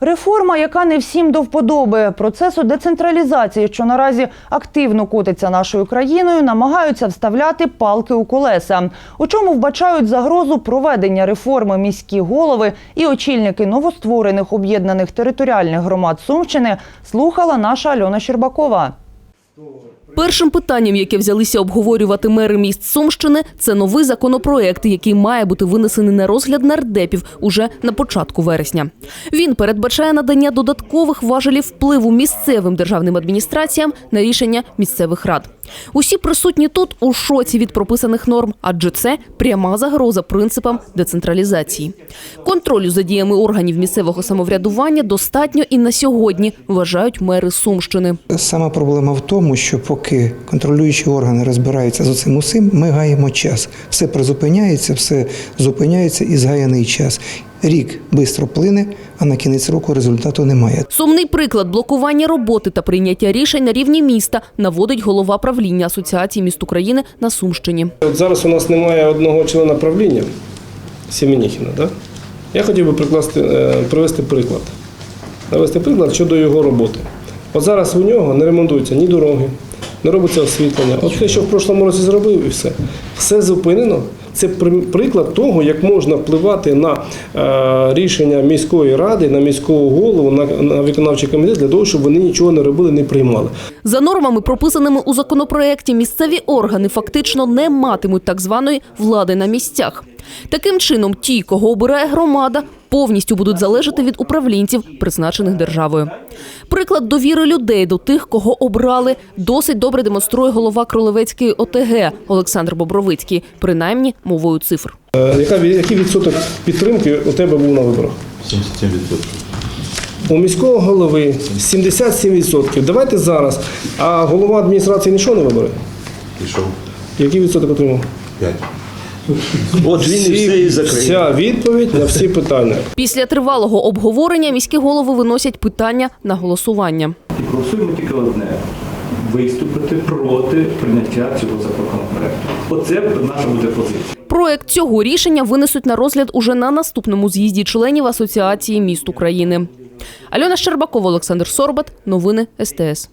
Реформа, яка не всім до вподоби, процесу децентралізації, що наразі активно котиться нашою країною, намагаються вставляти палки у колеса. У чому вбачають загрозу проведення реформи міські голови і очільники новостворених об'єднаних територіальних громад Сумщини, слухала наша Альона Щербакова. Першим питанням, яке взялися обговорювати мери міст Сумщини, це новий законопроект, який має бути винесений на розгляд нардепів уже на початку вересня. Він передбачає надання додаткових важелів впливу місцевим державним адміністраціям на рішення місцевих рад. Усі присутні тут у шоці від прописаних норм, адже це пряма загроза принципам децентралізації. Контролю за діями органів місцевого самоврядування достатньо і на сьогодні, вважають мери Сумщини. Сама проблема в тому, що поки контролюючі органи розбираються з цим усім, ми гаємо час. Все призупиняється, все зупиняється і згаяний час. Рік швидко плине, а на кінець року результату немає. Сумний приклад блокування роботи та прийняття рішень на рівні міста наводить голова правління Асоціації міст України на Сумщині. От зараз у нас немає одного члена правління Сіменіхіна. Да? Я хотів би прикласти, е, привести приклад. Навести приклад щодо його роботи. От зараз у нього не ремонтуються ні дороги, не робиться освітлення. От те, що в прошлому році зробив, і все. Все зупинено. Це приклад того, як можна впливати на е, рішення міської ради, на міського голову, на, на виконавчий комітет для того, щоб вони нічого не робили, не приймали. За нормами, прописаними у законопроекті, місцеві органи фактично не матимуть так званої влади на місцях. Таким чином, ті, кого обирає громада, повністю будуть залежати від управлінців, призначених державою. Приклад довіри людей до тих, кого обрали, досить добре демонструє голова Кролевецької ОТГ Олександр Бобровицький, принаймні мовою цифр. Е, Яка, який відсоток підтримки у тебе був на виборах? 77%. У міського голови 77%. Давайте зараз. А голова адміністрації нічого не вибере? Пішов. Який відсоток отримав? 5. От він і все і закриє. Вся відповідь на всі питання. Після тривалого обговорення міські голови виносять питання на голосування. І просуємо тільки одне виступити проти прийняття цього законопроекту. Оце наша буде позиція. Проект цього рішення винесуть на розгляд уже на наступному з'їзді членів Асоціації міст України. Альона Щербакова, Олександр Сорбат. Новини СТС.